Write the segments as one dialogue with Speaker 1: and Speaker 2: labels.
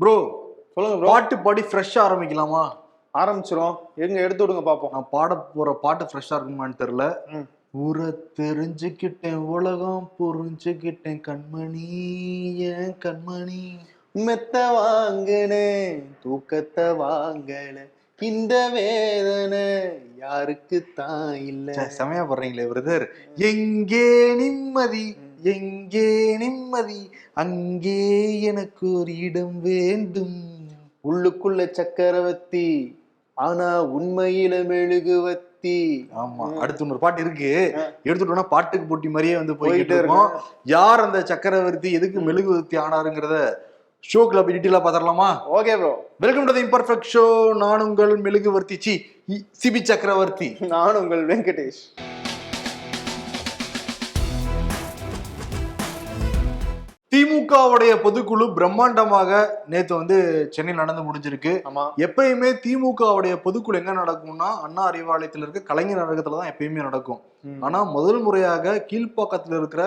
Speaker 1: Bro
Speaker 2: சொல்லுங்க bro
Speaker 1: பாட்டு பாடி ஃப்ரெஷ்ஷா ஆரம்பிக்கலாமா?
Speaker 2: ஆரம்பிச்சிரும். எங்க எடுத்து விடுங்க பாப்போம்.
Speaker 1: நான் பாட போற பாட்டு ஃப்ரெஷ்ஷா இருக்குமான்னு தெரியல.
Speaker 2: ம்.
Speaker 1: ஊரை தெரிஞ்சுக்கிட்டேன் உலகம் புரிஞ்சுக்கிட்டேன் கண்மணி ஏன் கண்மணி?
Speaker 2: மெத்த வாங்குனே தூக்கத்தை வாங்கல. இந்த வேதனை யாருக்கு தான் இல்ல
Speaker 1: செமையா படுறீங்களே பிரதர் எங்கே நிம்மதி? எங்கே நிம்மதி? அங்கே எனக்கு ஒரு இடம் வேண்டும்.
Speaker 2: உள்ளுக்குள்ள சக்கரவர்த்தி ஆனா உண்மையில மெழுகுவத்தி
Speaker 1: ஆமா அடுத்து இன்னொரு பாட்டு இருக்கு. எடுத்துட்டோம்னா பாட்டுக்கு போட்டி மாதிரியே வந்து போயிட்டு இருக்கோம். யார் அந்த சக்கரவர்த்தி? எதுக்கு மெழுகுவர்த்தி ஆனாருங்கிறத ஷோக்குள்ள போய் டீட்டெயிலா பாத்திரலாமா?
Speaker 2: Okay bro
Speaker 1: welcome to imperfect show நான் உங்கள் மெழுகுவர்த்தி. சி சிபி சக்கரவர்த்தி.
Speaker 2: நான் உங்கள் வெங்கடேஷ்.
Speaker 1: திமுகவுடைய பொதுக்குழு பிரம்மாண்டமாக நேத்து வந்து சென்னையில் நடந்து முடிஞ்சிருக்கு
Speaker 2: ஆமா
Speaker 1: எப்பயுமே திமுகவுடைய பொதுக்குழு எங்க நடக்கும்னா அண்ணா அறிவாலயத்துல இருக்க கலைஞர் அரங்கத்துல தான் எப்பயுமே நடக்கும். ஆனா முதல் முறையாக கீழ்ப்பாக்கத்துல இருக்கிற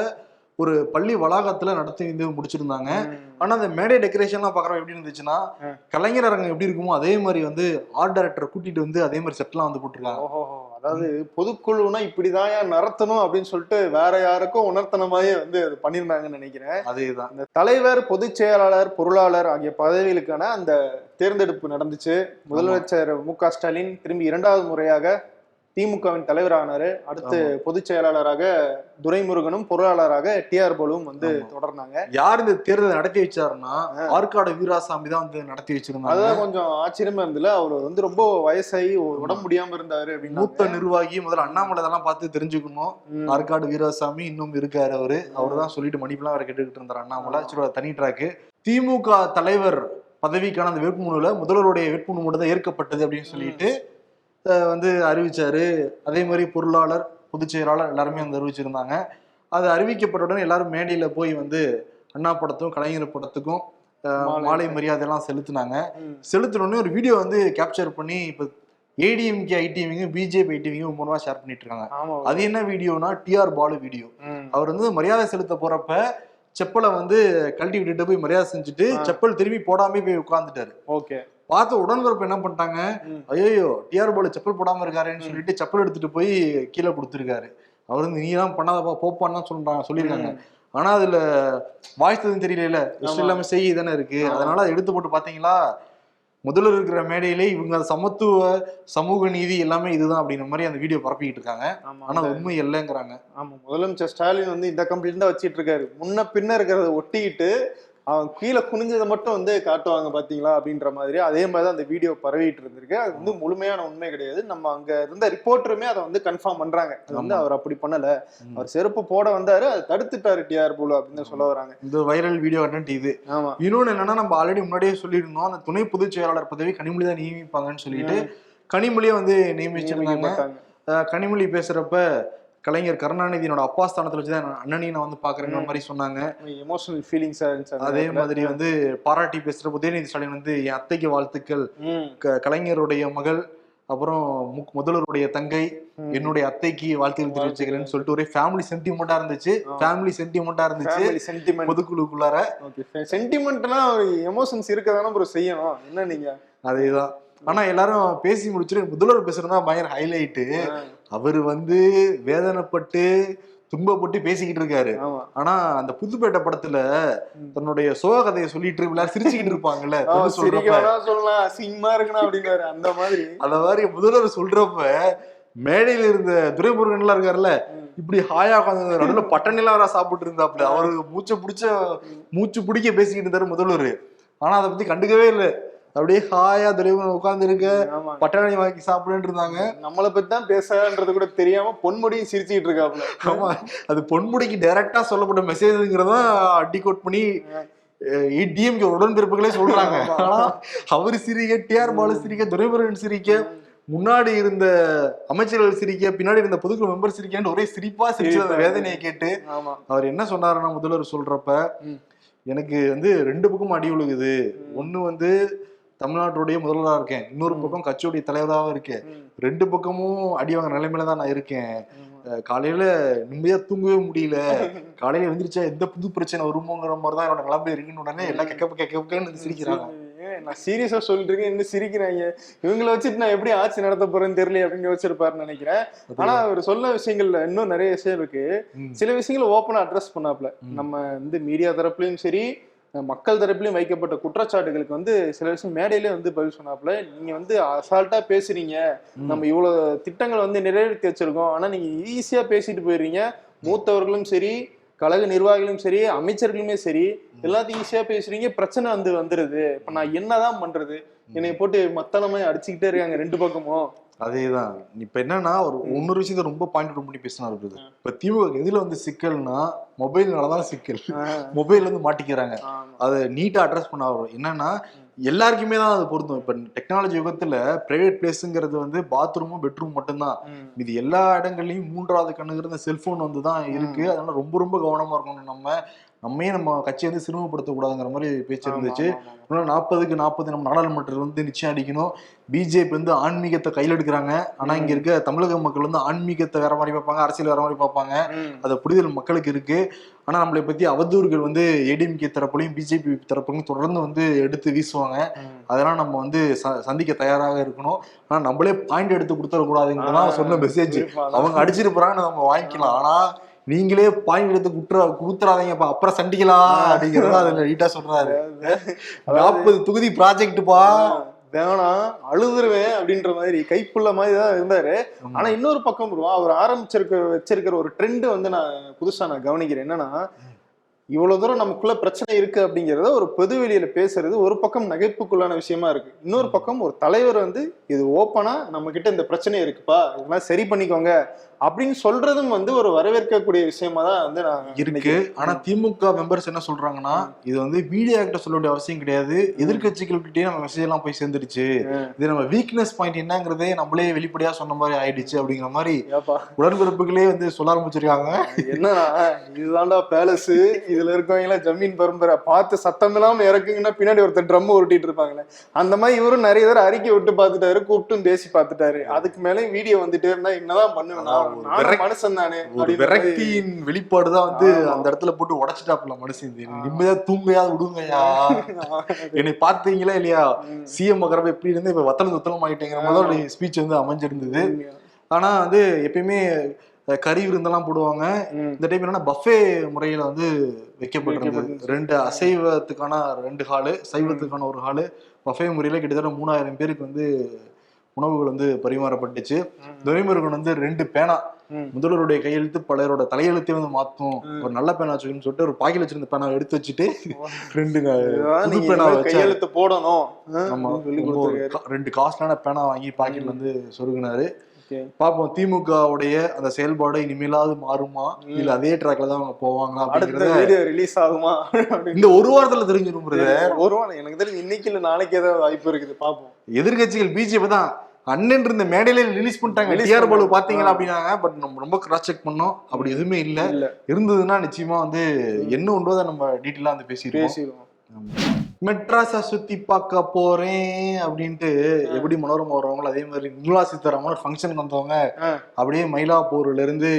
Speaker 1: ஒரு பள்ளி வளாகத்துல நடத்தி வந்து முடிச்சிருந்தாங்க. ஆனா அந்த மேடை டெக்கரேஷன்லாம் பாக்குறோம் எப்படி இருந்துச்சுன்னா. கலைஞர் அரங்கம் எப்படி இருக்குமோ அதே மாதிரி வந்து ஆர்ட் டைரக்டரை கூட்டிட்டு வந்து அதே மாதிரி செட்லாம் வந்து போட்டிருக்காங்க
Speaker 2: அதாவது பொதுக்குழுனா இப்படிதான் ஏன் நடத்தணும் அப்படின்னு சொல்லிட்டு வேற யாருக்கும் உணர்த்தனமாயே வந்து அது பண்ணியிருந்தாங்கன்னு நினைக்கிறேன்.
Speaker 1: அதேதான்.
Speaker 2: இந்த தலைவர் பொதுச் செயலாளர் பொருளாளர் ஆகிய பதவிகளுக்கான அந்த தேர்ந்தெடுப்பு நடந்துச்சு. முதலமைச்சர் மு க ஸ்டாலின் திரும்பி இரண்டாவது முறையாக திமுகவின் தலைவரானாரு. அடுத்து பொதுச் செயலாளராக துரைமுருகனும் பொருளாளராக டி ஆர் பாலுவும் வந்து. தொடர்ந்தாங்க.
Speaker 1: யார் இந்த தேர்தலை நடத்தி வச்சாருன்னா ஆற்காடு வீராசாமி தான் வந்து நடத்தி வச்சிருந்தாங்க.
Speaker 2: அதுதான் கொஞ்சம் ஆச்சரியமா இருந்துல அவர் வந்து ரொம்ப வயசாகி உடம்பு முடியாம இருந்தாரு அப்படின்னு
Speaker 1: மூத்த நிர்வாகி முதல்ல அண்ணாமலை இதெல்லாம் பார்த்து தெரிஞ்சுக்கணும். ஆற்காடு வீராசாமி இன்னும் இருக்காரு அவரு. அவர் தான் சொல்லிட்டு மணிப்பெல்லாம் அவரை கேட்டுக்கிட்டு இருந்தார் அண்ணாமலை. தனி ட்ராக்கு திமுக தலைவர் பதவிக்கான அந்த வேட்புமனுல முதல்வருடைய வேட்புமனு மட்டும் தான் ஏற்கப்பட்டது அப்படின்னு சொல்லிட்டு வந்து அறிவிச்சாரு. அதே மாதிரி பொருளாளர் பொதுச் செயலாளர் எல்லாருமே வந்து அறிவிச்சிருந்தாங்க. அது அறிவிக்கப்பட்ட உடனே எல்லாரும் மேடையில போய் வந்து அண்ணா படத்துக்கும் கலைஞர் படத்துக்கும்
Speaker 2: மாலை
Speaker 1: மாலை மரியாதை எல்லாம் செலுத்தினாங்க.
Speaker 2: ம்.
Speaker 1: செலுத்தின உடனே ஒரு வீடியோ வந்து கேப்சர் பண்ணி இப்போ ஏடிஎம்கே ஐடிவிங்க பிஜேபி ஐடிவிங்க மூலமா ஷேர் பண்ணிட்டு இருக்காங்க. அது என்ன வீடியோனா டிஆர் பாலு வீடியோ. அவர் வந்து மரியாதை செலுத்த போறப்ப செப்பலை வந்து கழட்டி விட்டுட்டு போய் மரியாதை செஞ்சுட்டு. செப்பல் திரும்பி போடாம போய் உட்கார்ந்துட்டாரு.
Speaker 2: ஓகே.
Speaker 1: பார்த்த உடன்பிறப்பு என்ன பண்ணிட்டாங்க. ஐயோ டிஆர் பாலு செப்பல் போடாம இருக்காருன்னு சொல்லிட்டு செப்பல் எடுத்துட்டு போய் கீழே கொடுத்துருக்காரு. அவர் வந்து நீலாம் பண்ணாதப்பா போப்பான்னு சொல்றாங்க சொல்லியிருக்காங்க. ஆனா அதுல எதுவும் தெரியல இஷ்டம்
Speaker 2: ஆமா.
Speaker 1: இல்லாம செய்தி தானே இருக்கு. அதனால அதை எடுத்து போட்டு பாத்தீங்களா முதல்ல இருக்கிற மேடையிலே இவங்க சமத்துவ சமூக நீதி எல்லாமே இதுதான் அப்படிங்கிற மாதிரி அந்த வீடியோ பரப்பிக்கிட்டு இருக்காங்க. ஆனா உண்மை இல்லைங்கிறாங்க.
Speaker 2: ஆமா. முதலமைச்சர் ஸ்டாலின் வந்து இந்த கம்ப்ளைண்ட் தான் வச்சிட்டு இருக்காரு. முன்ன பின்ன இருக்கிறத ஒட்டிக்கிட்டு அவன் கீழே குனிஞ்சதை மட்டும் வந்து காட்டுவாங்க பாத்தீங்களா அப்படின்ற மாதிரி. அதே மாதிரி தான் அந்த வீடியோ பரவிட்டு இருந்திருக்கு. அது வந்து முழுமையான உண்மை கிடையாது. நம்ம அங்க இருந்த ரிப்போர்ட்டருமே அதை வந்து கன்ஃபார்ம் பண்றாங்க. அது வந்து. அவர் அப்படி பண்ணல. அவர் செருப்பு போட வந்தாரு அதை தடுத்துட்டாரு டிஆர் போல அப்படின்னு சொல்ல வராங்க.
Speaker 1: இந்த வைரல் வீடியோ கண்டென்ட் இது.
Speaker 2: ஆமா.
Speaker 1: இன்னொன்னு என்னன்னா நம்ம ஆல்ரெடி முன்னாடியே சொல்லியிருந்தோம் அந்த துணை பொதுச் செயலாளர் பதவி கனிமொழி தான் நியமிப்பாங்கன்னு சொல்லிட்டு கனிமொழியை வந்து நியமிச்சிருந்தாங்க. கனிமொழி பேசுறப்ப கலைஞர் கருணாநிதியோட அப்பா ஸ்தானத்துல வச்சுதான் நான் அண்ணனையும் நான் வந்து பாக்குறேங்கிற மாதிரி சொன்னாங்க.
Speaker 2: எமோஷனல் ஃபீலிங்ஸா இருந்துச்சு
Speaker 1: அதே. மாதிரி வந்து பாராட்டி பேசுற உதயநிதி ஸ்டாலின் வந்து என் அத்தைக்கு வாழ்த்துக்கள். கலைஞருடைய மகள் அப்புறம் மு- முதல்வருடைய தங்கை. என்னுடைய அத்தைக்கு வாழ்த்துக்கள் தெரிவிச்சுக்கிறேன்னு சொல்லிட்டு ஒரே ஃபேமிலி சென்டிமெண்டா இருந்துச்சு. ஃபேமிலி சென்டிமெண்டா இருந்துச்சு.
Speaker 2: Family sentiment.
Speaker 1: பொதுக்குழுக்குள்ளார
Speaker 2: சென்டிமெண்ட்னா எமோஷன்ஸ் இருக்க தானே ப்ரோ செய்யணும். என்ன நீங்க?
Speaker 1: அதேதான். ஆனா எல்லாரும் பேசி முடிச்சுட்டு முதல்வர் பேசுறதா பயங்கர ஹைலைட்டு அவர் வந்து வேதனைப்பட்டு துன்பப்பட்டு பேசிக்கிட்டு இருக்காரு. ஆனா அந்த புதுப்பேட்டை படத்துல தன்னுடைய சோக கதையை சொல்லிட்டு எல்லாரும் சிரிச்சுக்கிட்டு இருப்பாங்கல்ல?
Speaker 2: சொல்லலாம். அசிங்கமா இருக்கணும் அப்படின்னாரு அந்த மாதிரி.
Speaker 1: அந்த மாதிரி முதல்வர் சொல்றப்ப மேடையில இருந்த துரைமுருகன் எல்லாம் இருக்காருல்ல. இப்படி ஹாயா உட்காந்து நடுவில் பட்டணிலாம் வேற சாப்பிட்டு இருந்தாப்புல. அவருக்கு மூச்சை பிடிச்ச மூச்சு பிடிக்க பேசிக்கிட்டு இருந்தாரு முதல்வர். ஆனா அதை பத்தி கண்டுக்கவே இல்லை. அப்படியே ஹாயா துரைமுருகன்
Speaker 2: ஆமா
Speaker 1: பட்டாணி வாங்கி சாப்பிடுன்னு இருந்தாங்க.
Speaker 2: நம்மளை பத்தி தான் பேசுறது கூட தெரியாம பொன்முடியும் சிரிச்சுக்கிட்டு இருக்காப்ல
Speaker 1: ஆமா. அது பொன்முடிக்கு டைரக்டா சொல்லப்பட்ட மெசேஜ்ங்கிறதா அடிகோட் பண்ணி டிஎம்கே உடன்பிறப்புகளே சொல்றாங்க. ஆனா அவரு சிரிக்க டிஆர் பாலு சிரிக்க துரைமுருகன் சிரிக்க முன்னாடி இருந்த அமைச்சர்கள் சிரிக்க பின்னாடி இருந்த பொதுக்குழு மெம்பர் சிரிக்கன்னு ஒரே சிரிப்பா சிரிச்சு அந்த. வேதனையை கேட்டு அவர் என்ன சொன்னாருன்னா முதல்வர் சொல்றப்ப. எனக்கு வந்து ரெண்டு பக்கம் அடி விழுகுது ஒண்ணு வந்து தமிழ்நாட்டுடைய முதல்வரா இருக்கேன். இன்னொரு பக்கம் கட்சியுடைய தலைவராகவும் இருக்கேன். ரெண்டு பக்கமும் அடி வாங்க நிலைமையில தான் நான் இருக்கேன். காலையில நிம்மதியா தூங்கவே முடியல. காலையில எழுந்திரிச்சா எந்த புது பிரச்சனை வருமோங்கிற மாதிரி தான் என்னோட நிலைமை இருக்குன்னு உடனே எல்லாம் கெக்க கெக்கன்னு சிரிக்கிறாங்க.
Speaker 2: நான் சீரியஸா சொல்லிட்டு இருக்கேன். இன்னும் சிரிக்கிறாங்க இவங்கள வச்சுட்டு நான் எப்படி ஆட்சி நடத்த போறேன்னு தெரியல அப்படின்னு யோசிச்சிருப்பாருன்னு நினைக்கிறேன். ஆனா அவர் சொன்ன விஷயங்கள்ல இன்னும் நிறைய விஷயம் இருக்கு. சில விஷயங்களை ஓப்பனா அட்ரஸ் பண்ணாப்ல நம்ம வந்து மீடியா தரப்புலயும் சரி மக்கள் தரப்புலயும் வைக்கப்பட்ட குற்றச்சாட்டுகளுக்கு வந்து சில விஷயம் மேடையிலே வந்து பதில் சொன்னாப்ல நீங்க வந்து அசால்ட்டா பேசுறீங்க. நம்ம இவ்வளவு திட்டங்கள் வந்து நிறைவேற்றி வச்சிருக்கோம். ஆனா நீங்க ஈஸியா பேசிட்டு போயிடுறீங்க. மூத்தவர்களும் சரி கழக நிர்வாகிகளும் சரி அமைச்சர்களுமே சரி எல்லாத்தையும் ஈஸியா பேசுறீங்க. பிரச்சனை வந்து வந்துருது. இப்ப நான் என்னதான் பண்றது? என்னை போட்டு மத்தளமே அடிச்சுக்கிட்டே இருக்காங்க ரெண்டு பக்கமும்.
Speaker 1: அதேதான். இப்ப என்னன்னா ஒரு இன்னொரு விஷயத்த ரொம்ப பாயிண்ட் அவுட் பண்ணி பேசினாரு பிரதர் இப்ப திமுக எதுல வந்து சிக்கல்னா மொபைல்னாலதான் சிக்கல். மொபைல் வந்து மாட்டிக்கிறாங்க. அதை நீட்டா அட்ரஸ் பண்ண வரும் என்னன்னா எல்லாருக்குமே தான் அது பொருந்தும். இப்ப டெக்னாலஜி யுகத்துல பிரைவேட் பிளேஸ்ங்கிறது வந்து பாத்ரூமும் பெட்ரூம் மட்டும்தான். இது எல்லா இடங்கள்லயும் மூன்றாவது கண்ணுங்கிறது செல்போன் வந்து தான் இருக்கு. அதனால ரொம்ப ரொம்ப கவனமா இருக்கணும் நம்ம. நம்மே நம்ம கட்சியை வந்து சிரமப்படுத்தக்கூடாதுங்கிற மாதிரி பேச்சு இருந்துச்சு.
Speaker 2: ஆமா.
Speaker 1: நாற்பதுக்கு நாற்பது நம்ம நாடாளுமன்றத்தில் வந்து நிச்சயம் அடிக்கணும். பிஜேபி வந்து ஆன்மீகத்தை கையில் எடுக்கிறாங்க. ஆனா இங்க இருக்க தமிழக மக்கள் வந்து ஆன்மீகத்தை வேற மாதிரி பார்ப்பாங்க அரசியல் வேற மாதிரி பார்ப்பாங்க. அது புரிதல் மக்களுக்கு இருக்கு. ஆனா நம்மளை பத்தி அவதூறுகள் வந்து ஏடிஎம்கே தரப்புலையும் பிஜேபி தரப்புலையும் தொடர்ந்து வந்து எடுத்து வீசுவாங்க. அதெல்லாம் நம்ம வந்து ச- சந்திக்க தயாராக இருக்கணும். ஆனா நம்மளே பாயிண்ட் எடுத்து கொடுத்துடக்கூடாதுங்கிறதான் சொன்ன மெசேஜ் அவங்க அடிச்சிட்டு போறாங்கன்னு நம்ம வாங்கிக்கலாம். ஆனா நீங்களே பாயிண்ட் எடுத்து குற்ற குடுத்துறாதீங்கப்பா அப்புறம் சண்டிக்கலாம் அப்படிங்கறத அதுல நீட்டா சொல்றாரு. நாற்பது தொகுதி ப்ராஜெக்ட்பா
Speaker 2: வேணாம் அழுதுருவேன் அப்படின்ற மாதிரி கைப்புள்ள மாதிரி தான் இருந்தாரு. ஆனா இன்னொரு பக்கம் அவர் ஆரம்பிச்சிருக்க வச்சிருக்கிற ஒரு ட்ரெண்ட் வந்து நான் புதுசா நான் கவனிக்கிறேன். என்னன்னா இவ்வளவு தூரம் நமக்குள்ள பிரச்சனை இருக்கு அப்படிங்கறத ஒரு பொது வெளியில பேசுறது ஒரு பக்கம் நகைப்புக்குள்ளான விஷயமா இருக்கு. இன்னொரு பக்கம் ஒரு தலைவர் வந்து இது ஓப்பனா நம்ம கிட்ட இந்த பிரச்சனை இருக்குப்பா இதெல்லாம் சரி பண்ணிக்கோங்க அப்படின்னு சொல்றதும் வந்து ஒரு வரவேற்கக்கூடிய விஷயமா தான் வந்து நான்
Speaker 1: இருக்கு. ஆனா திமுக மெம்பர்ஸ் என்ன சொல்றாங்கன்னா இது வந்து மீடியா கிட்ட சொல்ல வேண்டிய அவசியம் கிடையாது. எதிர்கட்சிகள்கிட்டயே நம்ம மெசேஜ் எல்லாம் போய் சேர்ந்துருச்சு இது நம்ம வீக்னஸ் பாயிண்ட் என்னங்கிறதே நம்மளே வெளிப்படையா சொன்ன மாதிரி ஆயிடுச்சு அப்படிங்கிற மாதிரி உடன்பிறப்புகளே வந்து சொல்ல ஆரம்பிச்சிருக்காங்க.
Speaker 2: என்னன்னா இதுதான்டா பேலஸ் இதுல இருக்கவங்க எல்லாம் ஜமீன் பரம்பரை. பார்த்து சத்தம் இல்லாம இறக்குங்கன்னா பின்னாடி ஒருத்தர் ட்ரம் உருட்டிட்டு இருப்பாங்களே. அந்த மாதிரி இவரும் நிறைய தடவை அறிக்கை விட்டு பார்த்துட்டாரு கூப்பிட்டும் பேசி பார்த்துட்டாரு. அதுக்கு மேல வீடியோ வந்துட்டே இருந்தா என்னதான் பண்ணுவேன் மனுஷன் தானே
Speaker 1: ஒரு. விரக்தியின் வெளிப்பாடுதான் வந்து
Speaker 2: ஆமா.
Speaker 1: அந்த இடத்துல போட்டு உடைச்சிட்டாப்புல மனுஷன் நிம்மதியா தூங்கையா விடுங்கய்யா என்னை பார்த்தீங்களா இல்லையா. சிஎம் மகரப்ப எப்படி இருந்து இப்ப வத்தலம் துத்தலம் ஆயிட்டேங்கிற மாதிரி ஸ்பீச் வந்து அமைஞ்சிருந்தது ஆனா வந்து எப்பயுமே கறி விருந்தெல்லாம் போடுவாங்க. இந்த டைம் என்னன்னா பஃபே முறையில வந்து வைக்கப்பட்டிருந்தது. ரெண்டு அசைவத்துக்கான ரெண்டு ஹாலு சைவத்துக்கான ஒரு ஹாலு பஃபே முறையில கிட்டத்தட்ட மூணாயிரம் பேருக்கு வந்து உணவுகள் வந்து பரிமாறப்பட்டுச்சு. துரைமுருகன் வந்து ரெண்டு பேனா. முதல்வருடைய கையெழுத்து பலரோட தலையெழுத்தே வந்து மாத்தும். ஒரு நல்ல பேனா வச்சுக்கணும்னு சொல்லிட்டு ஒரு பாக்கெட் வச்சிருந்த பேனாவை எடுத்து வச்சுட்டு ரெண்டு பேனா
Speaker 2: கையெழுத்து போடணும்.
Speaker 1: ரெண்டு காஸ்ட்லான பேனா வாங்கி பாக்கெட்ல வந்து சொருகினாரு. பாப்போம் திமுக உடைய அந்த செயல்பாடு இனிமேலாவது மாறுமா? இல்ல அதே ட்ராக்ல தான் அவங்க போவாங்களா
Speaker 2: அடுத்த
Speaker 1: அப்படிங்கறத
Speaker 2: ரிலீஸ் ஆகுமா?
Speaker 1: இந்த ஒரு வாரத்துல தெரிஞ்சிடும்
Speaker 2: ஒரு வாரம் எனக்கு தெரிஞ்சு இன்னைக்கு இல்ல நாளைக்கு ஏதாவது வாய்ப்பு இருக்குது பாப்போம்.
Speaker 1: எதிர்கட்சிகள் பிஜேபி தான். அண்ணன் இருந்த மேடையில ரிலீஸ் பண்ணிட்டாங்க. டிஆர் பாலு. பாத்தீங்களா அப்படின்னாங்க. பட் நம்ம ரொம்ப கிராஸ் செக் பண்ணோம். அப்படி எதுவுமே இல்ல. இருந்ததுன்னா நிச்சயமா வந்து என்ன அதை நம்ம டீட்டெயிலா வந்து பேசிடுவோம்.
Speaker 2: பேசிடுவோம்.
Speaker 1: மெட்ராஸ சுத்தி பார்க்க போறேன் அப்படின்ட்டு எப்படி மனோரமா வருவாங்களோ அதே மாதிரி நிர்மலா சீதாராமன் ஒரு ஃபங்க்ஷனுக்கு வந்தவங்க. அப்படியே மயிலாப்பூர்ல இருந்து.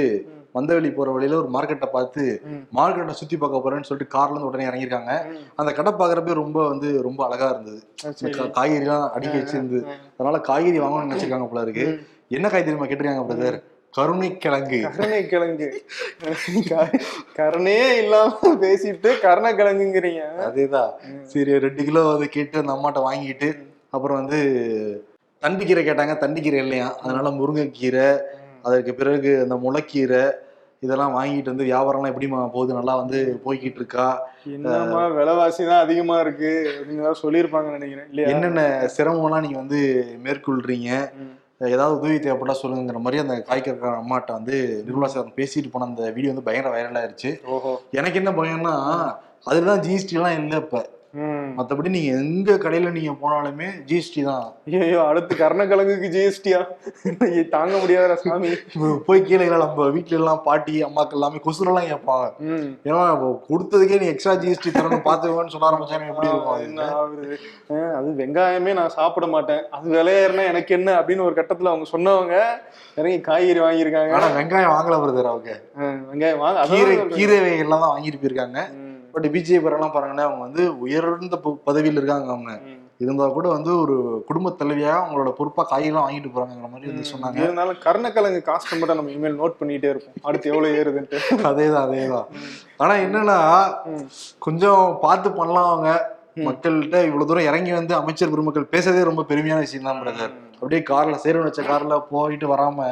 Speaker 1: வந்தவெளி போற வழியில ஒரு மார்க்கெட்டை பார்த்து. மார்க்கெட்டை சுத்தி பார்க்க போறேன்னு சொல்லிட்டு கார்ல இருந்து உடனே இறங்கியிருக்காங்க
Speaker 2: ம்.
Speaker 1: அந்த கடை பார்க்கறப்ப ரொம்ப வந்து ரொம்ப அழகா இருந்தது
Speaker 2: ஆ,
Speaker 1: இந்த
Speaker 2: சரி.
Speaker 1: கா- காய்கறிலாம் அடுக்கி வச்சிருந்தது
Speaker 2: ஆ.
Speaker 1: அதனால காய்கறி வாங்கணும்னு நினைச்சிருக்காங்க போல இருக்கு. என்ன காய் தெரியுமா கேட்டிருக்காங்க பிரதர்
Speaker 2: கருணை கிழங்கு க- கருணையே இல்லாம பேசிட்டு கருணை கிழங்குங்கிறீங்க
Speaker 1: அதேதான் சரி ரெண்டு கிலோ அதை கேட்டு அந்த அம்மாட்ட வாங்கிட்டு அப்புறம் வந்து தண்டிக்கீரை கேட்டாங்க. தண்டிக்கீரை இல்லையா? அதனால முருங்கைக்கீரை அதற்கு பிறகு அந்த முளைக்கீரை இதெல்லாம் வாங்கிட்டு வந்து வியாபாரம்லாம் எப்படிமா போகுது? நல்லா வந்து போய்கிட்டு இருக்கா
Speaker 2: என்னமா விலைவாசி தான் அதிகமா இருக்கு. அப்படின்னு தான் சொல்லியிருப்பாங்கன்னு நினைக்கிறேன்.
Speaker 1: என்னென்ன சிரமம்லாம் நீங்க வந்து மேற்கொள்றீங்க. ஏதாவது உதவி தேவைப்பட்டா சொல்லுங்கிற மாதிரி அந்த காய்கறி அம்மாட்ட வந்து நிர்மலா சார் பேசிட்டு போன அந்த வீடியோ வந்து பயங்கர வைரல் ஆயிருச்சு. எனக்கு என்ன பயம்னா அதுலதான் ஜிஎஸ்டி எல்லாம் இல்லை இப்ப.
Speaker 2: ம்.
Speaker 1: மத்தபடி நீங்க எங்க கடையில நீங்க போனாலுமே ஜிஎஸ்டி தான்.
Speaker 2: ஐயோ அடுத்து கருணக்கிழங்குக்கு ஜிஎஸ்டியா தாங்க முடியாத சாமி.
Speaker 1: போய் கீழே நம்ம வீட்ல எல்லாம் பாட்டி அம்மாக்கள் எல்லாமே கொசுரெல்லாம் கேட்பாங்க.
Speaker 2: ம்.
Speaker 1: ஏன்னா கொடுத்ததுக்கே நீ எக்ஸ்ட்ரா ஜிஎஸ்டி தரணும் பாத்துக்கோன்னு சொல்ல ஆரம்பிச்சாங்க எப்படி இருக்கும் அது?
Speaker 2: வெங்காயமே நான் சாப்பிட மாட்டேன். அது விலையேறினா எனக்கு என்ன அப்படின்னு ஒரு கட்டத்துல அவங்க சொன்னவங்க இறங்கி காய்கறி வாங்கியிருக்காங்க.
Speaker 1: ஆனா வெங்காயம் வாங்கல வருது அவங்க
Speaker 2: வெங்காயம் வாங்க
Speaker 1: கீரை. கீரை வகைகள்லாம் தான் வாங்கிட்டு போயிருக்காங்க. பட் பிஜேபி எல்லாம் பாருங்கன்னா அவங்க வந்து உயர்ந்த பதவியில இருக்காங்க அவங்க. இருந்தா கூட வந்து ஒரு குடும்ப தலைவியா அவங்களோட பொறுப்பா காய்கறிலாம் வாங்கிட்டு போறாங்கிற மாதிரி வந்து சொன்னாங்க.
Speaker 2: இருந்தாலும் கருணக்கிழங்கு காஸ்ட் மட்டும் நம்ம இமெயில் நோட் பண்ணிட்டே இருப்போம். அடுத்து எவ்வளவு ஏறுதுன்ட்டு.
Speaker 1: அதேதான் அதேதான். ஆனா என்னன்னா கொஞ்சம் பார்த்து பண்ணலாம் அவங்க. மக்கள்கிட்ட இவ்வளவு தூரம் இறங்கி வந்து அமைச்சர் பெருமக்கள் பேசுறதே ரொம்ப பெருமையான விஷயம் தான் பிரதர் அப்படியே கார்ல சேரன் வச்ச கார்ல போயிட்டு வராம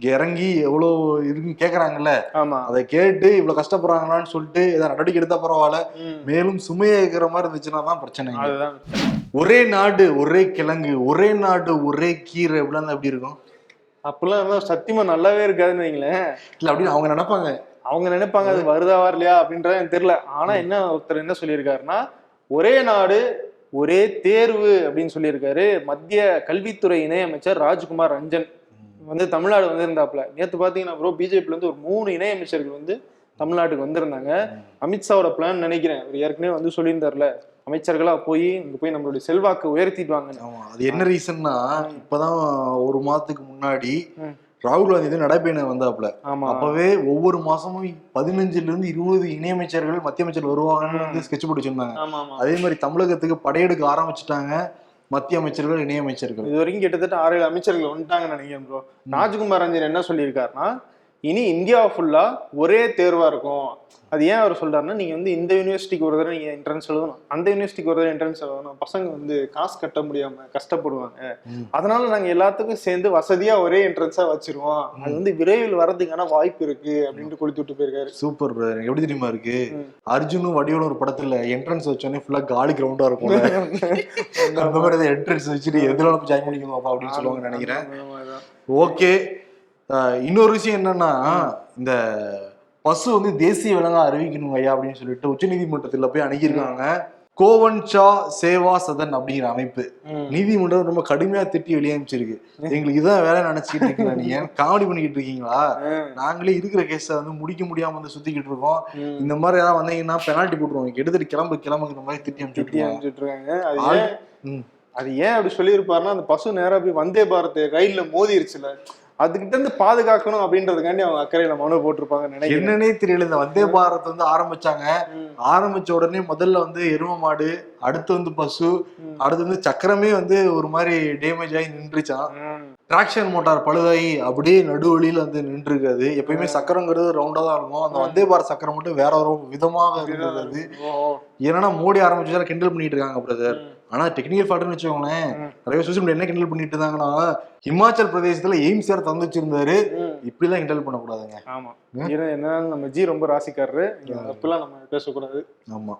Speaker 1: இறங்கி எவ்வளவு இருக்குன்னு கேக்குறாங்கல்ல?
Speaker 2: ஆமா.
Speaker 1: அதை கேட்டு இவ்வளவு கஷ்டப்படுறாங்களான்னு சொல்லிட்டு ஏதாவது நடவடிக்கை எடுத்தா பரவாயில்ல. மேலும் சுமையை இருக்கிற மாதிரி இருந்துச்சுன்னா தான் பிரச்சனை ஒரே நாடு ஒரே கிழங்கு ஒரே நாடு ஒரே கீரை இப்படிலாம் எப்படி இருக்கும்?
Speaker 2: அப்பெல்லாம் இருந்தா சத்தியமா நல்லாவே இருக்காதுன்னு வைங்களேன்.
Speaker 1: இல்ல அப்படின்னு அவங்க நினைப்பாங்க.
Speaker 2: அவங்க நினைப்பாங்க அது வருதா வரலையா அப்படின்றது எனக்கு தெரியல. ஆனா என்ன ஒருத்தர் என்ன சொல்லியிருக்காருன்னா ஒரே நாடு ஒரே தேர்வு அப்படின்னு சொல்லியிருக்காரு. மத்திய கல்வித்துறை இணையமைச்சர் ராஜ்குமார் ரஞ்சன். வந்து தமிழ்நாடு வந்திருந்தாப்ல நேத்து பாத்தீங்கன்னா ப்ரோ பிஜேபில இருந்து ஒரு மூணு இணையமைச்சர்கள் வந்து தமிழ்நாட்டுக்கு வந்திருந்தாங்க. அமித்ஷாவோட பிளான் நினைக்கிறேன். அவர் ஏற்கனவே வந்து சொல்லியிருந்தார்ல அமைச்சர்களா போய் இங்க போய் நம்மளுடைய செல்வாக்கு உயர்த்திட்டு வாங்க
Speaker 1: ஆமா அது என்ன ரீசன்னா இப்பதான் ஒரு மாதத்துக்கு முன்னாடி. ராகுல் காந்தி வந்து நடைபயணம் வந்தாப்புல. அப்பவே ஒவ்வொரு மாசமும் பதினஞ்சுல இருந்து இருபது இணையமைச்சர்கள் மத்திய அமைச்சர் வருவாங்கன்னு வந்து ஸ்கெட்ச் போட்டு வச்சிருந்தாங்க அதே மாதிரி தமிழகத்துக்கு படையெடுக்க ஆரம்பிச்சுட்டாங்க. மத்திய அமைச்சர்கள் இணையமைச்சர்கள்.
Speaker 2: இது வரைக்கும் கிட்டத்தட்ட ஆறு ஏழு அமைச்சர்கள் வந்துட்டாங்கன்னு நினைக்கிறேன் ப்ரோ ராஜ்குமார் ரஞ்சன் என்ன சொல்லியிருக்காருன்னா இனி இந்தியா ஃபுல்லா ஒரே தேர்வா இருக்கும். அது ஏன் அவர் சொல்றாருன்னா நீங்க வந்து இந்த யூனிவர்சிட்டிக்கு ஒரு தடவை நீங்க என்ட்ரன்ஸ் எழுதணும். அந்த யூனிவர்சிட்டிக்கு ஒரு தடவை என்ட்ரன்ஸ் எழுதணும். பசங்க வந்து காசு கட்ட முடியாம கஷ்டப்படுவாங்க. அதனால நாங்க எல்லாத்துக்கும் சேர்ந்து வசதியா ஒரே என்ட்ரன்ஸா வச்சிருவோம். அது வந்து விரைவில் வர்றதுக்கான வாய்ப்பு இருக்கு அப்படின்ட்டு கொளுத்தி விட்டு போயிருக்காரு.
Speaker 1: சூப்பர். எனக்கு எப்படி தெரியுமா இருக்கு. அர்ஜுனும் வடிவலும் ஒரு படத்துல என்ட்ரன்ஸ் வச்சோடனே ஃபுல்லா காலி கிரவுண்டா இருக்கும் அந்த மாதிரி என்ட்ரன்ஸ் வச்சுட்டு நம்ம ஜாயின் பண்ணிக்கணும் அப்படின்னு சொல்லுவாங்க நினைக்கிறேன். ஓகே இன்னொரு விஷயம் என்னன்னா இந்த பசு வந்து தேசிய விலங்கா அறிவிக்கணும் ஐயா அப்படின்னு சொல்லிட்டு உச்சநீதிமன்றத்துல போய் அணுகியிருக்காங்க. கோவன் சா சேவா சதன் அப்படிங்கிற அமைப்பு. நீதிமன்றம் ரொம்ப கடுமையா திட்டி வெளியே அனுப்பிச்சிருக்கு எங்களுக்கு இதான் வேலை நினைச்சிட்டு இருக்கீங்களா நீங்க? காமெடி பண்ணிக்கிட்டு இருக்கீங்களா. நாங்களே இருக்கிற கேஸ வந்து முடிக்க முடியாம வந்து சுத்திக்கிட்டு இருக்கோம். இந்த மாதிரி ஏதாவது வந்தீங்கன்னா பெனால்ட்டி போட்டுருவோம் எடுத்துட்டு கிளம்பு கிளம்புங்கிற மாதிரி திட்டி அனுப்பிச்சுட்டு
Speaker 2: இருக்காங்க ஏன். அது ஏன் அப்படி சொல்லியிருப்பாருன்னா அந்த பசு நேரா போய் வந்தே பாரத் ரயில்ல மோதிருச்சுல. அதுகிட்ட இருந்து பாதுகாக்கணும் அப்படின்றதுக்காண்டி அவங்க அக்கறையில மனு போட்டிருப்பாங்கன்னு நினைக்கிறேன்.
Speaker 1: என்னன்னே தெரியல. இந்த வந்தே பாரத் வந்து ஆரம்பிச்சாங்க. ஆரம்பிச்ச உடனே முதல்ல வந்து எரும மாடு அடுத்து வந்து பசு. அடுத்து வந்து சக்கரமே வந்து ஒரு மாதிரி டேமேஜ் ஆகி நின்றுச்சான். டிராக்ஷன் மோட்டார் பழுதாகி அப்படியே நடுவழியில வந்து நின்றுருக்காது. எப்பயுமே சக்கரங்கிறது ரவுண்டா தான் இருக்கும். அந்த வந்தே பாரத் சக்கரம் மட்டும் வேற ஒரு விதமாக இருந்தது. ஏன்னா மோடி ஆரம்பிச்சதால கிண்டல் பண்ணிட்டு இருக்காங்க பிரதர். ஆனா டெக்னிக்கல் ஃபால்ட்னு வச்சுக்கோங்களேன். நிறைய சோசியல் மீடியா என்ன கிண்டல் பண்ணிட்டு இருந்தாங்கன்னா ஹிமாச்சல் பிரதேசத்துல எய்ம்ஸ் யார் தந்து வச்சிருந்தாரு. இப்படி எல்லாம் கிண்டல் பண்ணக்கூடாதுங்க
Speaker 2: ஆமா என்ன நம்ம ஜி ரொம்ப ராசிக்காரரு. அப்பெல்லாம் நம்ம பேசக்கூடாது.
Speaker 1: ஆமா.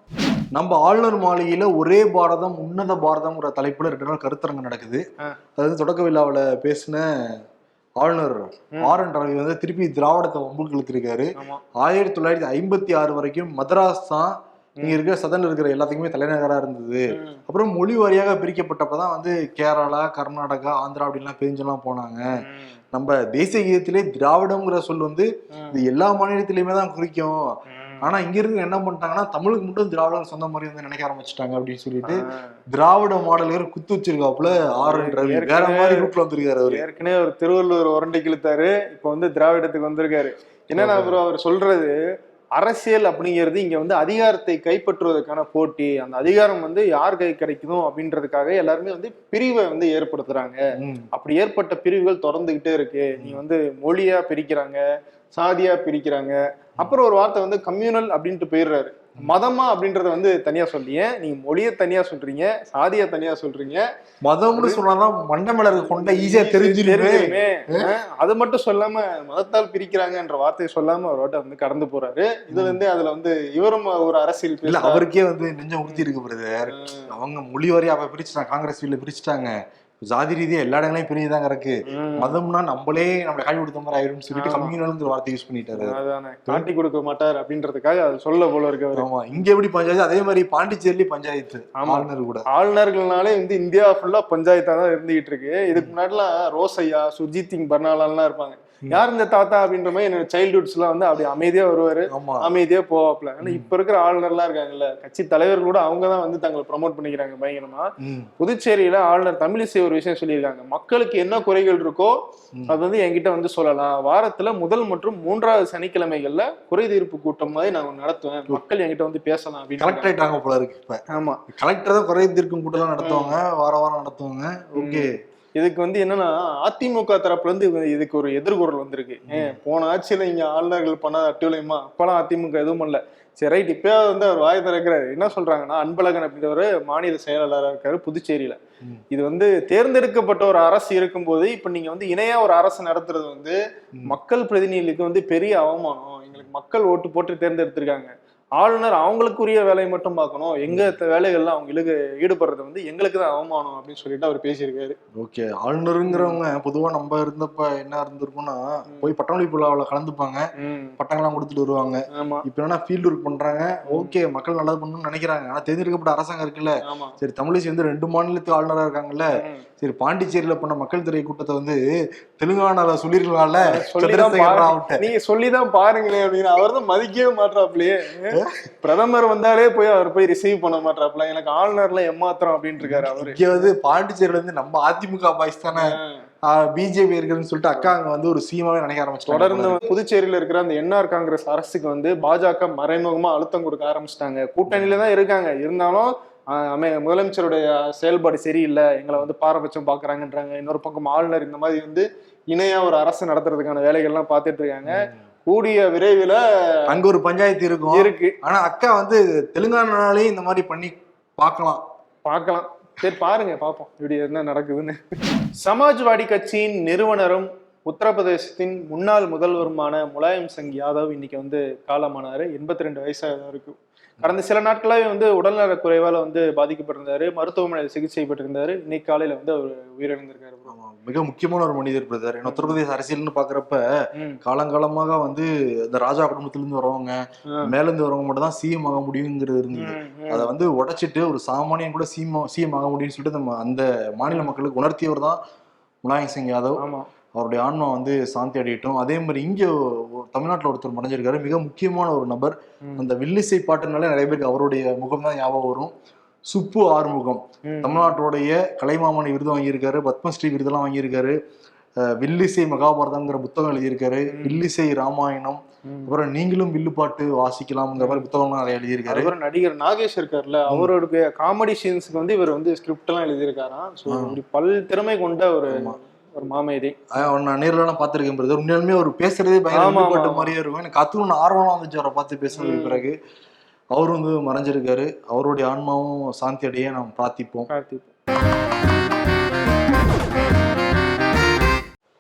Speaker 1: நம்ம ஆளுநர் மாளிகையில ஒரே பாரதம் உன்னத பாரதம்ங்கிற தலைப்புல ரெண்டு நாள் கருத்தரங்கு நடக்குது. அது வந்து தொடக்க விழாவுல பேசின ஆளுநர் ஆர் என் ரவி வந்து திருப்பி திராவிடத்தை வம்புக்கு இழுத்திருக்காரு. ஆயிரத்தி தொள்ளாயிரத்தி ஐம்பத்தி ஆறு வரைக்கும் மதராஸ் தான் இங்க இருக்கிற சதன்ல இருக்கிற எல்லாத்துக்குமே தலைநகரா இருந்தது. அப்புறம் மொழி வாரியாக பிரிக்கப்பட்டப்பதான் வந்து கேரளா கர்நாடகா ஆந்திரா அப்படின்லாம் பிரிஞ்செல்லாம் போனாங்க. நம்ம தேசிய கீதத்திலே திராவிடம்ங்கிற சொல் வந்து. இது எல்லா மாநிலத்திலயுமே தான் குறிக்கும். ஆனா இங்க இருந்து என்ன பண்ணிட்டாங்கன்னா தமிழுக்கு மட்டும் திராவிடம் சொந்த மாதிரி வந்து நினைக்க ஆரம்பிச்சிட்டாங்க அப்படின்னு சொல்லிட்டு. திராவிட மாடல் குத்து வச்சிருக்காப்புல ஆர் ரவி வேற மாதிரி ரூட்ல வந்திருக்காரு அவரு
Speaker 2: ஏற்கனவே ஒரு திருவள்ளுவர் உரண்டை கிழித்தாரு இப்ப வந்து திராவிடத்துக்கு வந்திருக்காரு என்னன்னா ப்ரோ அவர் சொல்றது அரசியல் அப்படிங்கிறது இங்க வந்து அதிகாரத்தை கைப்பற்றுவதற்கான போட்டி அந்த அதிகாரம் வந்து யார் கை கிடைக்குதோ அப்படின்றதுக்காக எல்லாருமே வந்து பிரிவை வந்து ஏற்படுத்துறாங்க. அப்படி ஏற்பட்ட பிரிவுகள் தொடர்ந்துகிட்டே இருக்கு. நீ வந்து மொழியா பிரிக்கிறாங்க சாதியா பிரிக்கிறாங்க. அப்புறம் ஒரு வார்த்தை வந்து கம்யூனல் அப்படின்ட்டு போயிடுறாரு. மதமா அப்படின்றத வந்து தனியா சொல்லிய நீங்க மொழியை தனியா சொல்றீங்க சாதியா தனியா சொல்றீங்க.
Speaker 1: மதம்னு சொன்னாதான் மண்டமலர் கொண்ட ஈஸியா தெரிஞ்சிருமே.
Speaker 2: அது மட்டும் சொல்லாம மதத்தால் பிரிக்கிறாங்கன்ற வார்த்தையை சொல்லாம ஒரு வாட்டை வந்து கடந்து போறாரு. இது வந்து அதுல வந்து இவரும் ஒரு அரசியல்
Speaker 1: இல்ல. அவருக்கே வந்து நெஞ்சம் உறுத்தி இருக்கு பிரதர். அவங்க மொழி வாரியா அவ பிரிச்சுட்டாங்க காங்கிரஸ் வீட்ல பிரிச்சுட்டாங்க. ஜாதி ரீதியா எல்லா இடங்களையும் பிரிஞ்சுதாங்க இருக்கு.
Speaker 2: ம்.
Speaker 1: மதம்னா நம்மளே நம்மளை காட்டி கொடுத்த மாதிரி ஆயிரும்னு சொல்லிட்டு. கம்யூனல்ங்கிற வார்த்தை யூஸ் பண்ணிட்டாரு.
Speaker 2: அதானே. காட்டி கொடுக்க மாட்டார் அப்படின்றதுக்காக அது சொல்ல போல இருக்கு
Speaker 1: ஆமா. இங்க எப்படி பஞ்சாயத்து? அதே மாதிரி பாண்டிச்சேரியில பஞ்சாயத்து. ஆளுநர் கூட.
Speaker 2: ஆளுநர்கள்னாலே வந்து இந்தியா ஃபுல்லா பஞ்சாயத்தா தான் இருந்துகிட்டு இருக்கு. இதுக்கு முன்னாடிலாம் ரோசையா சுர்ஜித் சிங் பர்னாலாலாம் இருப்பாங்க. யார் இந்த தாத்தா அப்படின்ற மாதிரி என்னோட சைல்ட்ஹுட்ஸ் எல்லாம் வந்து அப்படி அமைதியா வருவாரு. அமைதியா போவாப்ல ஆனா இப்ப இருக்கிற ஆளுநர்லாம் இருக்காங்கல்ல கட்சி தலைவர்கள் கூட அவங்க தான் வந்து தங்களை ப்ரமோட் பண்ணிக்கிறாங்க பயங்கரமா. புதுச்சேரியில ஆளுநர் தமிழிசை ஒரு விஷயம் சொல்லியிருக்காங்க. மக்களுக்கு என்ன குறைகள் இருக்கோ. அது வந்து என்கிட்ட வந்து சொல்லலாம். வாரத்துல முதல் மற்றும் மூன்றாவது சனிக்கிழமைகள்ல குறை தீர்ப்பு கூட்டம் மாதிரி நான் நடத்துவேன். மக்கள் என்கிட்ட வந்து பேசலாம் அப்படின்னு
Speaker 1: கலெக்டரேட் ஆக போல இருக்கு இப்ப.
Speaker 2: ஆமா.
Speaker 1: கலெக்டர் தான் குறை தீர்க்கும் கூட்டம்லாம் நடத்துவாங்க. வார வாரம் நடத்துவாங்க. ஓகே.
Speaker 2: இதுக்கு வந்து என்னன்னா அதிமுக தரப்புல இருந்து இது- இதுக்கு ஒரு எதிர்குரல் வந்திருக்கு. போன ஆட்சியில இங்க ஆளுநர்கள் பண்ணாத அட்டுவலையுமா அப்பெல்லாம் அதிமுக எதுவும் பண்ணல. சரி ரைட். இப்பயாவது வந்து அவர் வாய் திறக்கிறாரு. என்ன சொல்றாங்கன்னா அன்பழகன் அப்படின்றவர் மாநில செயலாளராக இருக்காரு புதுச்சேரியில. இது வந்து தேர்ந்தெடுக்கப்பட்ட ஒரு அரசு இருக்கும்போது இப்ப நீங்க வந்து இணையா ஒரு அரசு நடத்துறது வந்து. மக்கள் பிரதிநிதிகளுக்கு வந்து பெரிய அவமானம். எங்களுக்கு மக்கள் ஓட்டு போட்டு தேர்ந்தெடுத்திருக்காங்க. ஆளுநர் அவங்களுக்குரிய வேலையை மட்டும் பார்க்கணும். எங்க த- வேலைகள்ல அவங்களுக்கு ஈடுபடுறது வந்து எங்களுக்கு தான் அவமானம் அப்படின்னு சொல்லிட்டு அவர் பேசியிருக்காரு.
Speaker 1: ஓகே. ஆளுநருங்கிறவங்க பொதுவா நம்ம இருந்தப்ப என்ன இருந்திருக்கும்னா போய் பட்டமளிப்பு விழாவில் கலந்துப்பாங்க. பட்டங்கள்லாம் கொடுத்துட்டு வருவாங்க. இப்ப என்ன ஃபீல்டு ஒர்க் பண்றாங்க. ஓகே மக்கள் நல்லது பண்ணணும்னு நினைக்கிறாங்க. ஆனா தேர்ந்தெடுக்கப்பட்ட அரசாங்கம் இருக்குல்ல. சரி தமிழிசை வந்து ரெண்டு மாநிலத்து ஆளுநரா இருக்காங்கல்ல. சரி பாண்டிச்சேரியில பண்ண மக்கள் திரை கூட்டத்தை வந்து தெலுங்கானால சொல்லிருக்கலாம்ல.
Speaker 2: நீங்க சொல்லிதான் பாருங்களேன் அப்படின்னு அவர் தான் மதிக்கவே மாட்டாப்லயே பிரதமர் வந்தாலே போய் அவர் போய் ரிசீவ் பண்ண மாட்டாப்ல எனக்கு ஆளுநர்ல எம்மாத்திரம் அப்படின்னு இருக்காரு அவரு.
Speaker 1: இங்க வந்து பாண்டிச்சேரியில இருந்து நம்ம அதிமுக பாய்ஸ் தானே? பிஜேபி இருக்குன்னு சொல்லிட்டு அக்கா அங்க வந்து ஒரு சீமாவே நினைக்க ஆரம்பிச்சிட்டாங்க.
Speaker 2: தொடர்ந்து புதுச்சேரியில இருக்கிற அந்த என்ஆர் காங்கிரஸ் அரசுக்கு வந்து பாஜக மறைமுகமா அழுத்தம் கொடுக்க ஆரம்பிச்சிட்டாங்க. கூட்டணியில தான் இருக்காங்க. இருந்தாலும் அமை- முதலமைச்சருடைய செயல்பாடு சரியில்லை எங்களை வந்து பாரபட்சம் பாக்குறாங்கன்றாங்க. இன்னொரு பக்கம் ஆளுநர் இந்த மாதிரி வந்து இணையா ஒரு அரசு நடத்துறதுக்கான வேலைகள்லாம் பார்த்துட்டு இருக்காங்க. கூடிய விரைவில்
Speaker 1: அங்க ஒரு பஞ்சாயத்து இருக்கும்.
Speaker 2: இருக்கு.
Speaker 1: ஆனா அக்கா வந்து தெலுங்கானாலே இந்த மாதிரி பண்ணி பார்க்கலாம்
Speaker 2: பார்க்கலாம் சரி பாருங்க பார்ப்போம் இப்படி என்ன நடக்குதுன்னு. சமாஜ்வாடி கட்சியின் நிறுவனரும் உத்தரப்பிரதேசத்தின் முன்னாள் முதல்வருமான முலாயம் சிங் யாதவ் இன்னைக்கு வந்து காலமானாரு. எண்பத்தி ரெண்டு வயசாக கடந்த சில நாட்களாவே வந்து உடல்நலக் குறைவால வந்து பாதிக்கப்பட்டிருந்தாரு. மருத்துவமனையில் சிகிச்சை பெற்றிருந்தாரு. இன்னைக்கு காலையில வந்து அவர் உயிரிழந்திருக்காரு
Speaker 1: மிக முக்கியமான ஒரு மனிதர் பிரதர் ஏன்னா உத்தரப்பிரதேச அரசியல்னு பாக்குறப்ப. காலங்காலமாக வந்து இந்த ராஜா குடும்பத்துல இருந்து வரவங்க
Speaker 2: ஆ.
Speaker 1: மேல இருந்து வரவங்க மட்டும் தான் சிஎம் ஆக முடியுங்கிறது இருந்தது. அதை வந்து உடைச்சிட்டு ஒரு சாமானியன் கூட சிஎம் சிஎம் ஆக முடியும்னு சொல்லிட்டு நம்ம அந்த மாநில மக்களுக்கு உணர்த்தியவர் தான் முலாயம் சிங் யாதவ்.
Speaker 2: ஆமா.
Speaker 1: அவருடைய ஆன்மா வந்து சாந்தி அடையட்டும். அதே மாதிரி இங்க தமிழ்நாட்டுல ஒருத்தர் மறைஞ்சிருக்காரு. மிக முக்கியமான ஒரு நபர். அந்த வில்லிசை பாட்டுனாலே நிறைய பேருக்கு அவருடைய முகம் தான் ஞாபகம் வரும். சுப்பு ஆறுமுகம். தமிழ்நாட்டுடைய கலைமாமணி விருது வாங்கியிருக்காரு. பத்மஸ்ரீ விருதெல்லாம் வாங்கியிருக்காரு. வில்லிசை மகாபாரதங்கிற புத்தகம் எழுதியிருக்காரு. வில்லிசை ராமாயணம். அப்புறம் நீங்களும் வில்லு பாட்டு வாசிக்கலாம்ங்கிற மாதிரி புத்தகம்லாம் நிறைய எழுதியிருக்காரு.
Speaker 2: அதுக்கப்புறம் நடிகர் நாகேஷ் இருக்கார்ல. அவருடைய காமெடி சீன்ஸ்க்கு வந்து இவர் வந்து ஸ்கிரிப்ட் எல்லாம் எழுதியிருக்காராம். ஸோ இப்படி பல் திறமை கொண்ட ஒரு ஒரு மாமேதை
Speaker 1: நான் நேர்ல எல்லாம் பார்த்திருக்கேன் பிரதர் உண்மையாலுமே அவர் பேசுறதே பயங்கர
Speaker 2: ஆமா,
Speaker 1: வில்லு பாட்டு
Speaker 2: ஆமா.
Speaker 1: மாதிரியே இருக்கும். எனக்கு கத்துக்கணும்னு ஆர்வம்லாம் வந்துச்சு அவரை பார்த்து பேசுனதுக்கு பிறகு. அவர் வந்து மறைஞ்சிருக்காரு. அவருடைய ஆன்மாவும் சாந்தி அடைய நாம் பிரார்த்திப்போம்.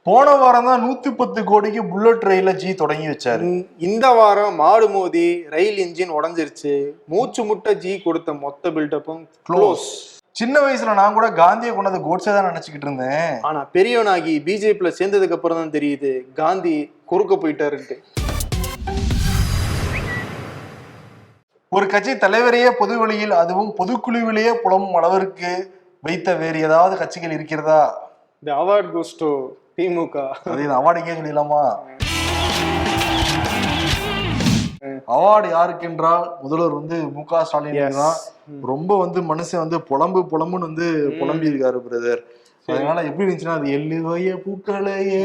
Speaker 1: போன வாரம் தான் நூத்தி பத்து கோடிக்கு புல்லட் ரயில ஜி தொடங்கி வச்சாரு.
Speaker 2: இந்த- இந்த வாரம் மாடு மோதி ரயில் இன்ஜின் உடைஞ்சிருச்சு. மூச்சு முட்டை ஜி கொடுத்த மொத்த பில்டப்பும் க்ளோஸ்
Speaker 1: சின்ன வயசுல நான் கூட காந்தியை கொண்டது கோட்ஸே தான் நினைச்சுக்கிட்டு இருந்தேன்.
Speaker 2: ஆனா பெரியவனாகி பிஜேபியில சேர்ந்ததுக்கு அப்புறம் தான் தெரியுது காந்தி குறுக்க போயிட்டாருன்ட்டு.
Speaker 1: ஒரு கட்சி தலைவரையே பொது வழியில் அதுவும் பொதுக்குழுவிலேயே புலம்பும் அளவிற்கு வைத்த வேறு ஏதாவது கட்சிகள் இருக்கிறதா?
Speaker 2: இந்த அவார்ட் கோஸ்டோ திமுக
Speaker 1: அது அவார்டுக்கே சொல்லிடலாமா? அவார்டு யாருக்கு என்றால் முதல்வர் வந்து மு க ஸ்டாலின் தான். ரொம்ப வந்து மனுஷன் வந்து புலம்பு புலம்புன்னு வந்து புலம்பி இருக்காரு பிரதர் அதனால எப்படி இருந்துச்சுன்னா அது எள்ளுவைய பூக்களையே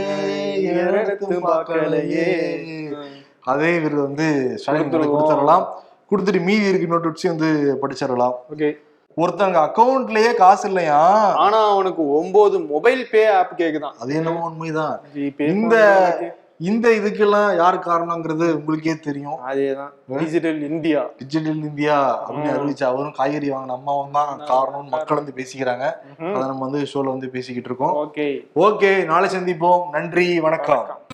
Speaker 1: அதே விருது வந்து ஸ்டாலின். கொடுத்துடலாம் கொடுத்துட்டு மீதி இருக்கு நோட்டு வந்து படிச்சிடலாம்.
Speaker 2: ஓகே.
Speaker 1: ஒருத்தவங்க அக்கவுண்ட்லயே காசு இல்லையா?
Speaker 2: ஆனா அவனுக்கு ஒன்பது மொபைல் பே ஆப் கேக்குதான்.
Speaker 1: அது என்னமோ உண்மைதான். இந்த இந்த இதுக்கெல்லாம் யார் காரணங்கிறது உங்களுக்கே தெரியும்.
Speaker 2: அதேதான். டிஜிட்டல் இந்தியா
Speaker 1: டிஜிட்டல் இந்தியா அப்படின்னு அறிவிச்சு அவரும் காய்கறி வாங்கின அம்மாவும் தான் காரணம்னு மக்கள் வந்து பேசிக்கிறாங்க அதை நம்ம வந்து ஷோல வந்து பேசிக்கிட்டு இருக்கோம்.
Speaker 2: ஓகே.
Speaker 1: ஓகே நாளை சந்திப்போம். நன்றி வணக்கம்.